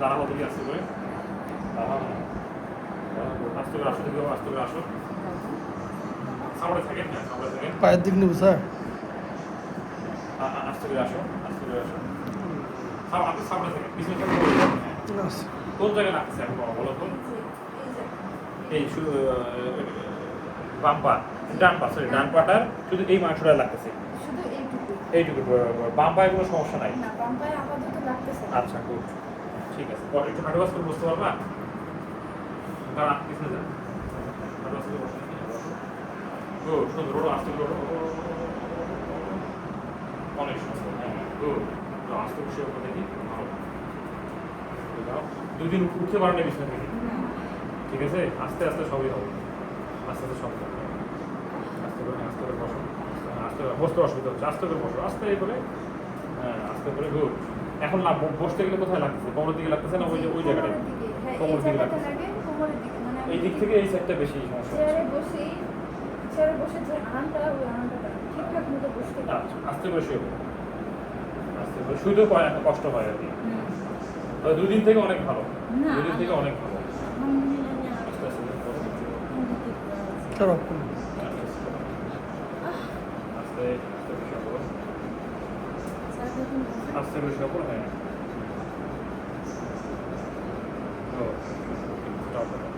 দাঁড়াবো দেখি আস্তে করে। আস্তে করে আসো দেখি আস্তে করে আসো। সামনে থাকেন হ্যাঁ সামনে থাকেন। পায়ের দিক নেব স্যার। আস্তে করে আসো আস্তে করে আসো। আপনি সামনে থাকেন পিছনে থাকেন। আচ্ছা। কোন জায়গায় লাগছে এখন বাবা বলো তো? এই শুধু বাম পা ডান পা সরি ডান পাটার শুধু এই মাংসটা লাগতেছে। এইটুকু। এইটুকু ব- ব- বাম পায়ে কোনো সমস্যা নাই? বাম্পায়। আচ্ছা গুড ঠিক আছে। পরে একটু হাঁটু বাস করে বসতে পারবা? দাঁড়া পিছনে যান হাঁটু বাস করে বসে। গুড সুন্দর ওড়ো আস্তে করে ওড়ো, ওড়ো, ওড়ো, ওড়ো, ওড়ো। অনেক সুন্দর হ্যাঁ গুড আস্তে বসে ওপর দেখি ভালো। দুদিন উঠতে পারেন বিছানা থেকে ঠিক আছে? আস্তে আস্তে সবই হবে। আস্তে আস্তে সব হবে। আস্তে করে আস্তে করে বসো। আস্তে বসতে অসুবিধা হচ্ছে। আস্তে করে বসো। আস্তে করে হ্যাঁ আস্তে করে গুড এখন না বসতে গেলে কোথায় লাগতেছে? কোমরের দিকে লাগতেছে না ওই যে ওই জায়গাটায়? কোমরের দিকে, হ্যাঁ, এই কোমরের দিকে জায়গাটা লাগতেছে। মানে এই দিক থেকে এই সাইডটা বেশি সমস্যা হচ্ছে। বসি, বসে আস্তে। আস্তে করে শুইতেও পায় না, কষ্ট হয় আর কি। তবে দুদিন থেকে অনেক ভালো। দুদিন থেকে অনেক ভালো। আস্তে আস্তে করে করো। উন্নতি করে আছি। স্যার অফ করুন আস্তে আস্তে করে শুয়ে পড়ো। স্যার, দেখুন, বেশি করে হয় না তো.